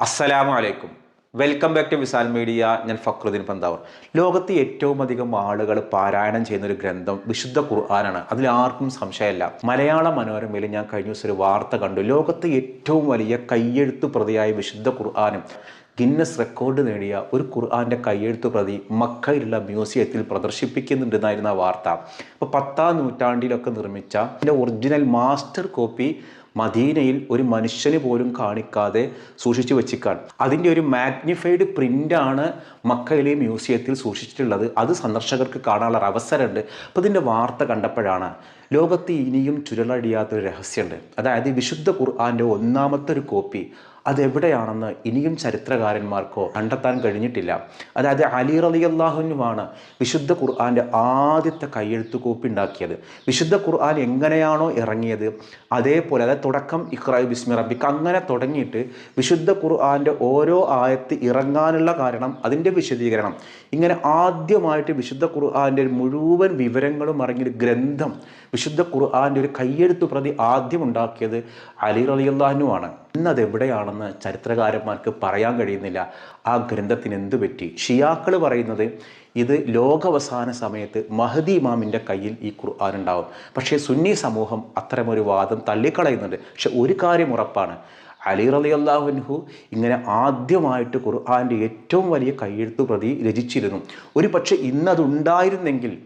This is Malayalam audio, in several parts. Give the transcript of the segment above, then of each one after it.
അസ്സലാമു അലൈക്കും. Welcome back to Visal media ഞാൻ ഫക്രുദ്ദീൻ പന്താവർ. ലോകത്ത് ഏറ്റവും അധികം ആളുകൾ പാരായണം ചെയ്യുന്ന ഒരു ഗ്രന്ഥം വിശുദ്ധ ഖുർആനാണ്. അതിൽ ആർക്കും സംശയമല്ല. മലയാള മനോരമയിൽ ഞാൻ കഴിഞ്ഞ ദിവസം ഒരു വാർത്ത കണ്ടു. ലോകത്തെ ഏറ്റവും വലിയ കയ്യെഴുത്ത് പ്രതിയായ വിശുദ്ധ ഖുർആനും ഗിന്നസ് റെക്കോർഡ് നേടിയ ഒരു ഖുർആന്റെ കയ്യെഴുത്ത് പ്രതി മക്കയിലുള്ള മ്യൂസിയത്തിൽ പ്രദർശിപ്പിക്കുന്നുണ്ടെന്നായിരുന്നു ആ വാർത്ത. അപ്പോൾ പത്താം നൂറ്റാണ്ടിലൊക്കെ നിർമ്മിച്ച ഇതിന്റെ ഒറിജിനൽ മാസ്റ്റർ കോപ്പി മദീനയിൽ ഒരു മനുഷ്യന് പോലും കാണിക്കാതെ സൂക്ഷിച്ചു വെച്ചിക്കാൻ അതിന്റെ ഒരു മാഗ്നിഫൈഡ് പ്രിന്റാണ് മക്കയിലെ മ്യൂസിയത്തിൽ സൂക്ഷിച്ചിട്ടുള്ളത്. അത് സന്ദർശകർക്ക് കാണാനുള്ള അവസരമുണ്ട്. അപ്പോൾ ഇതിന്റെ വാർത്ത കണ്ടപ്പോഴാണ് ലോകത്ത് ഇനിയും ചുരുളടിയാത്തൊരു രഹസ്യമുണ്ട്. അതായത് വിശുദ്ധ ഖുർആാന്റെ ഒന്നാമത്തെ ഒരു കോപ്പി അതെവിടെയാണെന്ന് ഇനിയും ചരിത്രകാരന്മാർക്കോ കണ്ടെത്താൻ കഴിഞ്ഞിട്ടില്ല. അതായത് അലി റലി അള്ളാഹുനുമാണ് വിശുദ്ധ ഖുർആാന്റെ ആദ്യത്തെ കയ്യെഴുത്ത് കോപ്പി ഉണ്ടാക്കിയത്. വിശുദ്ധ ഖുർആൻ എങ്ങനെയാണോ ഇറങ്ങിയത്? അതേപോലെ അതായത് തുടക്കം ഇഖ്റായ് ബിസ്മി റബിക്ക് അങ്ങനെ തുടങ്ങിയിട്ട് വിശുദ്ധ ഖുർആാന്റെ ഓരോ ആയത്ത് ഇറങ്ങാനുള്ള കാരണം അതിന്റെ വിശദീകരണം. ഇങ്ങനെ ആദ്യമായിട്ട് വിശുദ്ധ ഖുർആാന്റെ മുഴുവൻ വിവരങ്ങളും അറിഞ്ഞൊരു ഗ്രന്ഥം വിശുദ്ധ ഖുർആാന്റെ ഒരു കയ്യെഴുത്തു പ്രതി ആദ്യം ഉണ്ടാക്കിയത് അലി റലിയല്ലാഹുനുമാണ് ആണ്. ഇന്നത് എവിടെയാണെന്ന് ചരിത്രകാരന്മാർക്ക് പറയാൻ കഴിയുന്നില്ല. ആ ഗ്രന്ഥത്തിന് എന്ത് പറ്റി? ഷിയാക്കൾ പറയുന്നത് ഇത് ലോകവസാന സമയത്ത് മഹദി ഇമാമിന്റെ കയ്യിൽ ഈ ഖുർആൻ ഉണ്ടാവും. പക്ഷേ സുന്നി സമൂഹം അത്തരമൊരു വാദം തള്ളിക്കളയുന്നുണ്ട്. പക്ഷെ ഒരു കാര്യം ഉറപ്പാണ്. അലി റലി അള്ളാഹുൻഹു ഇങ്ങനെ ആദ്യമായിട്ട് ഖുർആാന്റെ ഏറ്റവും വലിയ കയ്യെഴുത്തു പ്രതി രചിച്ചിരുന്നു. ഒരു പക്ഷേ ഇന്നതുണ്ടായിരുന്നെങ്കിൽ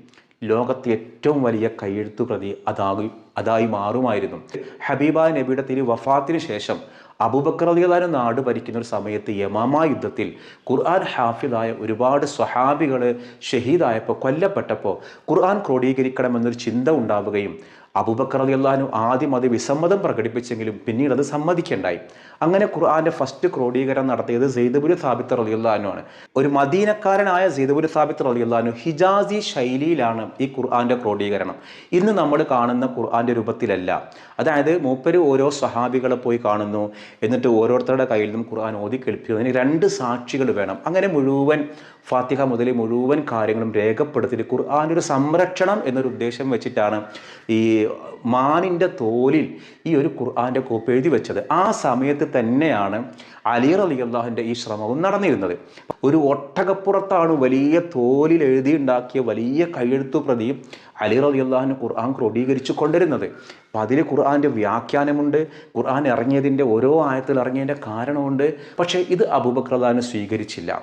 ലോകത്തെ ഏറ്റവും വലിയ കയ്യെഴുത്തു പ്രതി അതായി അതായി മാറുമായിരുന്നു. ഹബീബ നബിയുടെ തിരു വഫാത്തിന് ശേഷം അലിയലാന് നാട് ഭരിക്കുന്ന ഒരു സമയത്ത് യമാമ യുദ്ധത്തിൽ ഖുർആൻ ഹാഫിദായ ഒരുപാട് സ്വഹാബികൾ ഷഹീദായപ്പോൾ കൊല്ലപ്പെട്ടപ്പോൾ ഖുർആൻ ക്രോഡീകരിക്കണമെന്നൊരു ചിന്ത ഉണ്ടാവുകയും അബൂബക്കർ അലിയല്ലാനു ആദ്യം അത് വിസമ്മതം പ്രകടിപ്പിച്ചെങ്കിലും പിന്നീട് അത് സമ്മതിക്കേണ്ടായി അങ്ങനെ ഖുർആന്റെ ഫസ്റ്റ് ക്രോഡീകരണം നടത്തിയത് സെയ്ദബുൽ സാബിത്ത് റലിയുള്ളാനു ആണ്. ഒരു മദീനക്കാരനായ സെയ്ദബുൽ സാബിത്ത് അള്ളഹാനു ഹിജാസി ശൈലിയിലാണ് ഈ ഖുർആന്റെ ക്രോഡീകരണം. ഇന്ന് നമ്മൾ കാണുന്ന ഖുർആന്റെ രൂപത്തിലല്ല. അതായത് മൂപ്പര് ഓരോ സഹാബികളെ പോയി കാണുന്നു എന്നിട്ട് ഓരോരുത്തരുടെ കയ്യിൽ നിന്നും ഖുർആൻ ഓതി കേൾപ്പിക്കുന്നു. അതിന് രണ്ട് സാക്ഷികൾ വേണം. അങ്ങനെ മുഴുവൻ ഫാത്തിഹ മുതൽ മുഴുവൻ കാര്യങ്ങളും രേഖപ്പെടുത്തി ഖുർആൻ ഒരു സംരക്ഷണം എന്നൊരു ഉദ്ദേശം വെച്ചിട്ടാണ് ഈ മാനിന്റെ തോലിൽ ഈ ഒരു ഖുർആന്റെ കോപ്പ് എഴുതി വെച്ചത്. ആ സമയത്ത് തന്നെയാണ് അലി അലി അള്ളാഹിന്റെ ഈ ശ്രമവും നടന്നിരുന്നത്. ഒരു ഒട്ടകപ്പുറത്താണ് വലിയ തോലിൽ എഴുതിയുണ്ടാക്കിയ വലിയ കയ്യെഴുത്തു പ്രതി അലി റലി അള്ളാഹിന് ഖുർആൻ ക്രോഡീകരിച്ചു കൊണ്ടിരുന്നത്. അപ്പം അതിൽ ഖുർആന്റെ വ്യാഖ്യാനമുണ്ട് ഖുർആൻ ഇറങ്ങിയതിന്റെ ഓരോ ആയത്തിൽ ഇറങ്ങിയതിന്റെ കാരണമുണ്ട്. പക്ഷേ ഇത് അബൂബക്രദാന് സ്വീകരിച്ചില്ല.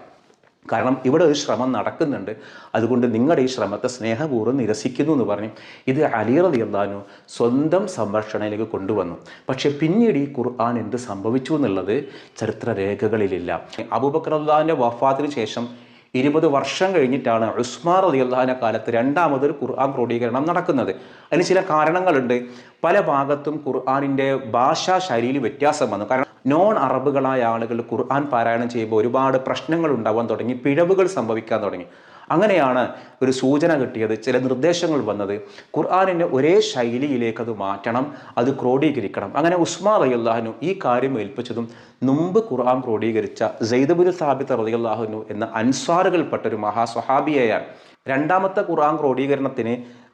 കാരണം ഇവിടെ ഒരു ശ്രമം നടക്കുന്നുണ്ട്. അതുകൊണ്ട് നിങ്ങളുടെ ഈ ശ്രമത്തെ സ്നേഹപൂർവം നിരസിക്കുന്നു എന്ന് പറഞ്ഞു. ഇത് അലിറതി അള്ളഹാനു സ്വന്തം സംരക്ഷണയിലേക്ക് കൊണ്ടുവന്നു. പക്ഷേ പിന്നീട് ഈ ഖുർആൻ എന്ത് സംഭവിച്ചു എന്നുള്ളത് ചരിത്ര രേഖകളിലില്ല അബൂബക്കർ അള്ളഹാന്റെ വഫാത്തിന് ശേഷം ഇരുപത് വർഷം കഴിഞ്ഞിട്ടാണ് ഉസ്മാർ അലി അള്ളഹാന കാലത്ത് രണ്ടാമതൊരു ഖുർആൻ ക്രോഡീകരണം നടക്കുന്നത്. അതിന് ചില കാരണങ്ങളുണ്ട്. പല ഭാഗത്തും ഖുർആാനിന്റെ ഭാഷാ ശൈലിയിൽ വ്യത്യാസം വന്നു. കാരണം നോൺ അറബുകളായ ആളുകൾ ഖുർആൻ പാരായണം ചെയ്യുമ്പോൾ ഒരുപാട് പ്രശ്നങ്ങൾ ഉണ്ടാവാൻ തുടങ്ങി പിഴവുകൾ സംഭവിക്കാൻ തുടങ്ങി. അങ്ങനെയാണ് ഒരു സൂചന കിട്ടിയത് ചില നിർദ്ദേശങ്ങൾ വന്നത്. ഖുർആാനിന്റെ ഒരേ ശൈലിയിലേക്ക് അത് മാറ്റണം അത് ക്രോഡീകരിക്കണം. അങ്ങനെ ഉസ്മാ റയ്യല്ലാഹനു ഈ കാര്യം ഏൽപ്പിച്ചതും മുമ്പ് ഖുർആൻ ക്രോഡീകരിച്ച ജെയ്ദബുൽ സാബിത്ത് റയ്യല്ലാഹുനു എന്ന അൻസാറുകൾപ്പെട്ട ഒരു മഹാസ്വഹാബിയെയാണ്. രണ്ടാമത്തെ ഖുർആൻ ക്രോഡീകരണത്തിന്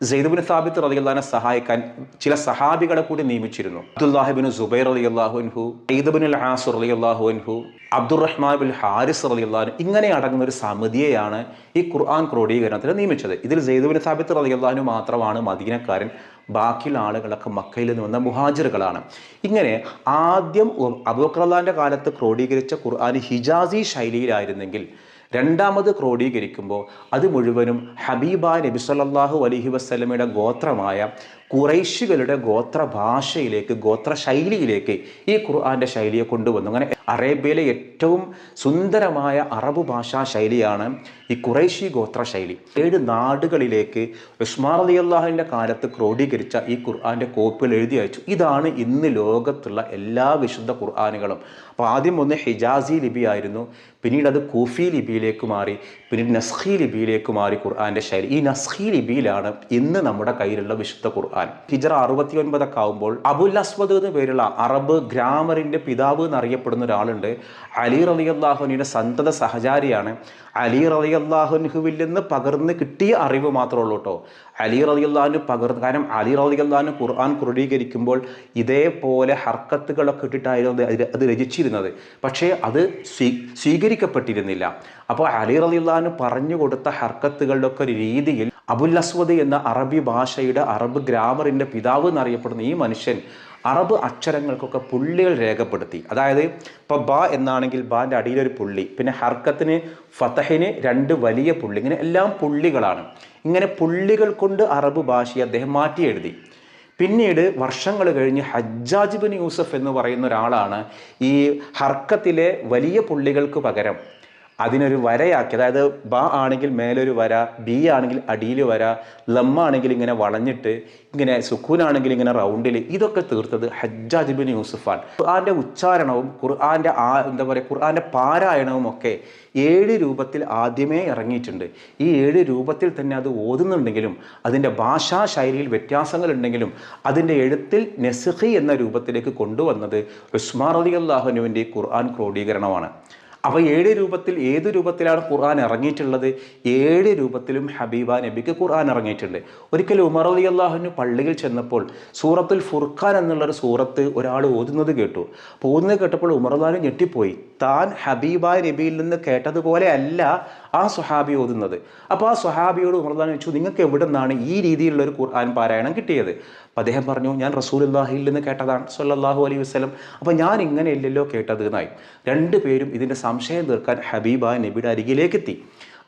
സെയ്ദുബിൻ സാബിത്ത് റളിയല്ലാഹുവിനെ സഹായിക്കാൻ ചില സഹാബികളെ കൂടി നിയമിച്ചിരുന്നു. അബ്ദുല്ലാഹിബിൻ സുബൈർ അള്ളാഹുൻഹു ഈദബിൻ അൽ അലി റളിയല്ലാഹുൻഹു അബ്ദുറഹ്മാൻ ബിൻ ഹാരിസ് അലി അള്ളഹാൻ ഇങ്ങനെ അടങ്ങുന്ന ഒരു സമിതിയെയാണ് ഈ ഖുർആൻ ക്രോഡീകരണത്തിന് നിയമിച്ചത്. ഇതിൽ ജെയ്ദുബിൻ സാബിത്ത് അലി അള്ളഹാനു മാത്രമാണ് മദീനക്കാരൻ ബാക്കിയുള്ള ആളുകളൊക്കെ മക്കയിൽ നിന്ന് വന്ന മുഹാജിറുകളാണ്. ഇങ്ങനെ ആദ്യം അബൂഖർലാന്റെ കാലത്ത് ക്രോഡീകരിച്ച ഖുർആൻ ഹിജാസി ശൈലിയിലായിരുന്നെങ്കിൽ രണ്ടാമത് ക്രോഡീകരിക്കുമ്പോൾ അത് മുഴുവനും ഹബീബ നബി സല്ലാഹു അലൈഹി വസ്ലമയുടെ ഗോത്രമായ കുറൈശികളുടെ ഗോത്ര ഭാഷയിലേക്ക് ഗോത്ര ശൈലിയിലേക്ക് ഈ ഖുർആന്റെ ശൈലിയെ കൊണ്ടുവന്നു. അങ്ങനെ അറേബ്യയിലെ ഏറ്റവും സുന്ദരമായ അറബ് ഭാഷാ ശൈലിയാണ് ഈ കുറേശി ഗോത്ര ശൈലി. ഏഴ് നാടുകളിലേക്ക് ഉസ്മാൻ അലി അള്ളാഹുവിന്റെ കാലത്ത് ക്രോഡീകരിച്ച ഈ ഖുർആാന്റെ കോപ്പികൾ എഴുതി അയച്ചു. ഇതാണ് ഇന്ന് ലോകത്തുള്ള എല്ലാ വിശുദ്ധ ഖുർആാനുകളും. അപ്പോൾ ആദ്യം ഒന്ന് ഹിജാസി ലിപി ആയിരുന്നു. പിന്നീട് അത് കൂഫി ലിപിയിലേക്ക് മാറി. പിന്നീട് നസ്ഖി ലിപിയിലേക്ക് മാറി ഖുർആാന്റെ ശൈലി. ഈ നസ്ഖി ലിപിയിലാണ് ഇന്ന് നമ്മുടെ കയ്യിലുള്ള വിശുദ്ധ ഖുർആൻ. ഹിജറ അറുപത്തി ഒൻപതൊക്കെ ആകുമ്പോൾ അബുൽ അസ്വദ് എന്ന് പേരുള്ള അറബ് ഗ്രാമറിന്റെ പിതാവ് എന്നറിയപ്പെടുന്ന ഒരാളുണ്ട്. അലി റലി അള്ളാഹുനിയുടെ സന്തത സഹചാരിയാണ്. അലി റലി അള്ളാഹുൻഹുവിൽ നിന്ന് പകർന്ന് കിട്ടിയ അറിവ് മാത്രമേ ഉള്ളൂ കേട്ടോ. അലി റലി അള്ളാഹുന് പകർന്ന് കാരണം അലി റലി അള്ളാഹുന് ഖുർആൻ ക്രോഡീകരിക്കുമ്പോൾ ഇതേപോലെ ഹർക്കത്തുകളൊക്കെ ഇട്ടിട്ടായിരുന്നു അത് രചിച്ചിരുന്നത്. പക്ഷേ അത് സ്വീ സ്വീകരിക്കപ്പെട്ടിരുന്നില്ല. അപ്പോൾ അലി റലി അള്ളാഹുന് പറഞ്ഞു കൊടുത്ത ഹർക്കത്തുകളുടെയൊക്കെ ഒരു രീതിയിൽ അബുൽ അസ്വദ് എന്ന അറബി ഭാഷയുടെ അറബ് ഗ്രാമറിന്റെ പിതാവ് എന്നറിയപ്പെടുന്ന ഈ മനുഷ്യൻ അറബ് അക്ഷരങ്ങൾക്കൊക്കെ പുള്ളികൾ രേഖപ്പെടുത്തി. അതായത് ഇപ്പോൾ ബ എന്നാണെങ്കിൽ ബാന്റെ അടിയിലൊരു പുള്ളി പിന്നെ ഹർക്കത്തിന് ഫതഹിന് രണ്ട് വലിയ പുള്ളി ഇങ്ങനെ എല്ലാം പുള്ളികളാണ്. ഇങ്ങനെ പുള്ളികൾ കൊണ്ട് അറബ് ഭാഷയെ അദ്ദേഹം മാറ്റി എഴുതി. പിന്നീട് വർഷങ്ങൾ കഴിഞ്ഞ് ഹജ്ജാജ് ബിൻ യൂസഫ് എന്ന് പറയുന്ന ഒരാളാണ് ഈ ഹർക്കത്തിലെ വലിയ പുള്ളികൾക്ക് പകരം അതിനൊരു വരയാക്കി. അതായത് ബ ആണെങ്കിൽ മേലൊരു വര ബി ആണെങ്കിൽ അടിയിൽ വര ലമ്മാണെങ്കിൽ ആണെങ്കിൽ ഇങ്ങനെ വളഞ്ഞിട്ട് ഇങ്ങനെ സുഖൂനാണെങ്കിൽ ഇങ്ങനെ റൗണ്ടിൽ ഇതൊക്കെ തീർത്തത് ഹജ്ജാജ് ബിൻ യൂസുഫാണ്. ഖുർആാന്റെ ഉച്ചാരണവും ഖുർആാന്റെ ആ എന്താ പറയുക ഖുർആാന്റെ പാരായണവും ഒക്കെ ഏഴ് രൂപത്തിൽ ആദ്യമേ ഇറങ്ങിയിട്ടുണ്ട്. ഈ ഏഴ് രൂപത്തിൽ തന്നെ അത് ഓതുന്നുണ്ടെങ്കിലും അതിന്റെ ഭാഷാ ശൈലിയിൽ വ്യത്യാസങ്ങളുണ്ടെങ്കിലും അതിന്റെ എഴുത്തിൽ നെസ്ഹി എന്ന രൂപത്തിലേക്ക് കൊണ്ടുവന്നത് ഉസ്മാർ അലി അള്ളാഹുനുവിന്റെ ഖുർആൻ ക്രോഡീകരണമാണ്. അപ്പോൾ ഏഴ് രൂപത്തിൽ ഏത് രൂപത്തിലാണ് ഖുർആൻ ഇറങ്ങിയിട്ടുള്ളത്? ഏഴ് രൂപത്തിലും ഹബീബ നബിക്ക് ഖുർആൻ ഇറങ്ങിയിട്ടുണ്ട്. ഒരിക്കൽ ഉമർ അലി അള്ളാഹുവിന് പള്ളിയിൽ ചെന്നപ്പോൾ സൂറത്തുൽ ഫുർഖാൻ എന്നുള്ളൊരു സൂറത്ത് ഒരാൾ ഓതുന്നത് കേട്ടു. അപ്പോൾ ഓതുന്നത് കേട്ടപ്പോൾ ഉമർ അള്ളാഹു ഞെട്ടിപ്പോയി. താൻ ഹബീബ നബിയിൽ നിന്ന് കേട്ടതുപോലെ അല്ല ആ സ്വഹാബി ഓതുന്നത്. അപ്പോൾ ആ സ്വഹാബിയോട് ഉമർ അള്ളാഹു ചോദിച്ചു നിങ്ങൾക്ക് എവിടെ നിന്നാണ് ഈ രീതിയിലുള്ള ഒരു ഖുർആൻ പാരായണം കിട്ടിയത്? അപ്പം അദ്ദേഹം പറഞ്ഞു ഞാൻ അള്ളാഹിയിൽ നിന്ന് കേട്ടതാണ് സല്ലാഹു അലൈഹി വസ്ലം അപ്പോൾ ഞാൻ ഇങ്ങനെയല്ലല്ലോ കേട്ടത് എന്നായി. രണ്ടു പേരും ഇതിന്റെ സംശയം തീർക്കാൻ ഹബീബ നബിയുടെ അരികിലേക്ക് എത്തി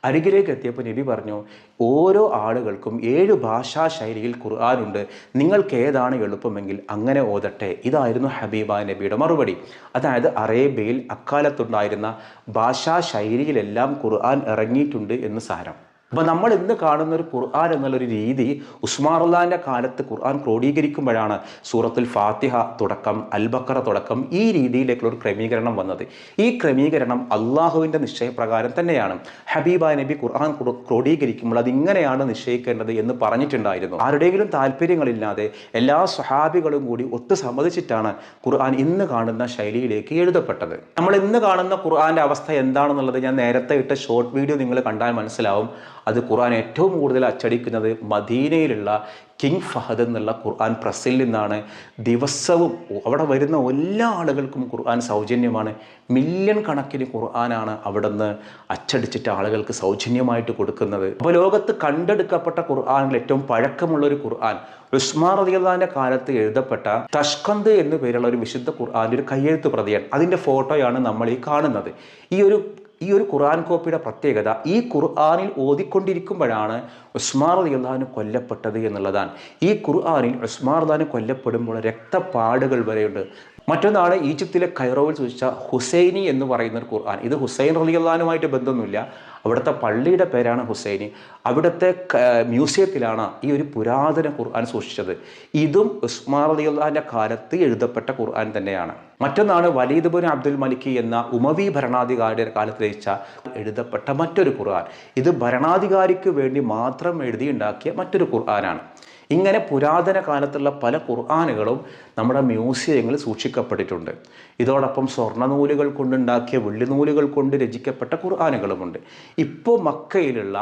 അരികിലേക്ക് എത്തിയപ്പോൾ നബി പറഞ്ഞു ഓരോ ആളുകൾക്കും ഏഴ് ഭാഷാ ശൈലിയിൽ ഖുർആാനുണ്ട് നിങ്ങൾക്ക് ഏതാണ് എളുപ്പമെങ്കിൽ അങ്ങനെ ഓതട്ടെ. ഇതായിരുന്നു ഹബീബ നബിയുടെ മറുപടി. അതായത് അറേബ്യയിൽ അക്കാലത്തുണ്ടായിരുന്ന ഭാഷാ ശൈലിയിലെല്ലാം ഖുർആൻ ഇറങ്ങിയിട്ടുണ്ട് എന്ന് സാരം. അപ്പോൾ നമ്മൾ ഇന്ന് കാണുന്ന ഒരു ഖുർആൻ എന്നുള്ളൊരു രീതി ഉസ്മാറുല്ലാന്റെ കാലത്ത് ഖുർആൻ ക്രോഡീകരിക്കുമ്പോഴാണ് സൂറത്തുൽ ഫാത്തിഹ തുടക്കം അൽബക്കറ തുടക്കം ഈ രീതിയിലേക്കുള്ള ഒരു ക്രമീകരണം വന്നത്. ഈ ക്രമീകരണം അള്ളാഹുവിന്റെ നിശ്ചയപ്രകാരം തന്നെയാണ്. ഹബീബ നബി ഖുർആൻ ക്രോഡീകരിക്കുമ്പോൾ അതിങ്ങനെയാണ് നിശ്ചയിക്കേണ്ടത് എന്ന് പറഞ്ഞിട്ടുണ്ടായിരുന്നു. ആരുടെയെങ്കിലും താല്പര്യങ്ങളില്ലാതെ എല്ലാ സ്വഹാബികളും കൂടി ഒത്തു സമ്മതിച്ചിട്ടാണ് ഖുർആൻ ഇന്ന് കാണുന്ന ശൈലിയിലേക്ക് എഴുതപ്പെട്ടത്. നമ്മൾ ഇന്ന് കാണുന്ന ഖുർആന്റെ അവസ്ഥ എന്താണെന്നുള്ളത് ഞാൻ നേരത്തെ ഇട്ട ഷോർട്ട് വീഡിയോ നിങ്ങൾ കണ്ടാൽ മനസ്സിലാവും. അത് ഖുർആൻ ഏറ്റവും കൂടുതൽ അച്ചടിക്കുന്നത് മദീനയിലുള്ള കിങ് ഫഹദ് എന്നുള്ള ഖുർആൻ പ്രസ്സിൽ നിന്നാണ്. ദിവസവും അവിടെ വരുന്ന എല്ലാ ആളുകൾക്കും ഖുർആൻ സൗജന്യമാണ്. മില്യൺ കണക്കിന് ഖുർആനാണ് അവിടെ നിന്ന് അച്ചടിച്ചിട്ട് ആളുകൾക്ക് സൗജന്യമായിട്ട് കൊടുക്കുന്നത്. അപ്പോൾ ലോകത്ത് കണ്ടെടുക്കപ്പെട്ട ഖുർആനിൽ ഏറ്റവും പഴക്കമുള്ള ഒരു ഖുർആൻ ഉസ്മാൻ റദിയുള്ളാന്റെ കാലത്ത് എഴുതപ്പെട്ട തഷ്കന്ത് എന്നു പേരുള്ള ഒരു വിശുദ്ധ ഖുർആാന്റെ ഒരു കയ്യെഴുത്ത് പ്രതിയാണ്. അതിന്റെ ഫോട്ടോയാണ് നമ്മൾ ഈ കാണുന്നത്. ഈ ഒരു ഈ ഒരു ഖുർആൻ കോപ്പിയുടെ പ്രത്യേകത ഈ ഖുർആാനിൽ ഓതിക്കൊണ്ടിരിക്കുമ്പോഴാണ് ഉസ്മാർ റദിയുള്ളഹാന് കൊല്ലപ്പെട്ടത് എന്നുള്ളതാണ്. ഈ ഖുർആാനിൽ ഉസ്മാർ റദാന് കൊല്ലപ്പെടുമ്പോൾ രക്തപ്പാടുകൾ വരെയുണ്ട്. മറ്റൊന്നാണ് ഈജിപ്തിലെ കൈറോവിൽ സൂചിച്ച ഹുസൈനി എന്ന് പറയുന്ന ഒരു ഖുർആൻ. ഇത് ഹുസൈൻ റലിയുള്ളഹാനുമായിട്ട് ബന്ധമൊന്നുമില്ല. അവിടുത്തെ പള്ളിയുടെ പേരാണ് ഹുസൈനി. അവിടുത്തെ മ്യൂസിയത്തിലാണ് ഈ ഒരു പുരാതന ഖുർആൻ സൂക്ഷിച്ചത്. ഇതും ഉസ്മാൻ റലിയുള്ളഹാന്റെ കാലത്ത് എഴുതപ്പെട്ട ഖുർആൻ തന്നെയാണ്. മറ്റൊന്നാണ് വലീദ് ബുൻ അബ്ദുൽ മലിക്കി എന്ന ഉമവി ഭരണാധികാരിയുടെ കാലത്ത് രചിച്ച എഴുതപ്പെട്ട മറ്റൊരു ഖുർആൻ. ഇത് ഭരണാധികാരിക്ക് വേണ്ടി മാത്രം എഴുതിയുണ്ടാക്കിയ മറ്റൊരു ഖുർആനാണ്. ഇങ്ങനെ പുരാതന കാലത്തുള്ള പല ഖുർആാനുകളും നമ്മുടെ മ്യൂസിയങ്ങളിൽ സൂക്ഷിക്കപ്പെട്ടിട്ടുണ്ട്. ഇതോടൊപ്പം സ്വർണനൂലുകൾ കൊണ്ടുണ്ടാക്കിയ വെള്ളിനൂലുകൾ കൊണ്ട് രചിക്കപ്പെട്ട ഖുർആാനുകളുമുണ്ട്. ഇപ്പോൾ മക്കയിലുള്ള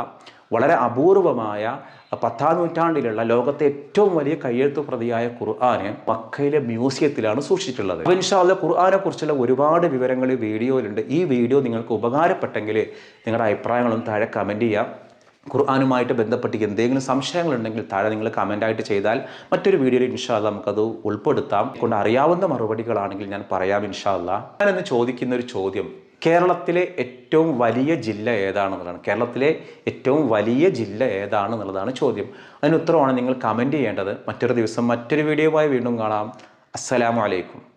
വളരെ അപൂർവമായ പത്താം നൂറ്റാണ്ടിലുള്ള ലോകത്തെ ഏറ്റവും വലിയ കയ്യെഴുത്തു പ്രതിയായ ഖുർആാന് മക്കയിലെ മ്യൂസിയത്തിലാണ് സൂക്ഷിച്ചിട്ടുള്ളത്. അപ്പോൾ ഖുർആനെ കുറിച്ചുള്ള ഒരുപാട് വിവരങ്ങൾ വീഡിയോയിലുണ്ട്. ഈ വീഡിയോ നിങ്ങൾക്ക് ഉപകാരപ്പെട്ടെങ്കിൽ നിങ്ങളുടെ അഭിപ്രായങ്ങളും താഴെ കമന്റ് ചെയ്യാം. ഖുർആാനുമായിട്ട് ബന്ധപ്പെട്ട് എന്തെങ്കിലും സംശയങ്ങളുണ്ടെങ്കിൽ താഴെ നിങ്ങൾ കമന്റായിട്ട് ചെയ്താൽ മറ്റൊരു വീഡിയോയിൽ ഇൻഷാല്ല നമുക്കത് ഉൾപ്പെടുത്താം. കൊണ്ട് അറിയാവുന്ന മറുപടികളാണെങ്കിൽ ഞാൻ പറയാം ഇൻഷാല്ല ഞാനെന്ന് ചോദിക്കുന്ന ഒരു ചോദ്യം. കേരളത്തിലെ ഏറ്റവും വലിയ ജില്ല ഏതാണെന്നുള്ളതാണ്. കേരളത്തിലെ ഏറ്റവും വലിയ ജില്ല ഏതാണെന്നുള്ളതാണ് ചോദ്യം. അതിന് ഉത്തരമാണ് നിങ്ങൾ കമന്റ് ചെയ്യേണ്ടത്. മറ്റൊരു ദിവസം മറ്റൊരു വീഡിയോയുമായി വീണ്ടും കാണാം. അസ്സലാമു അലൈക്കും.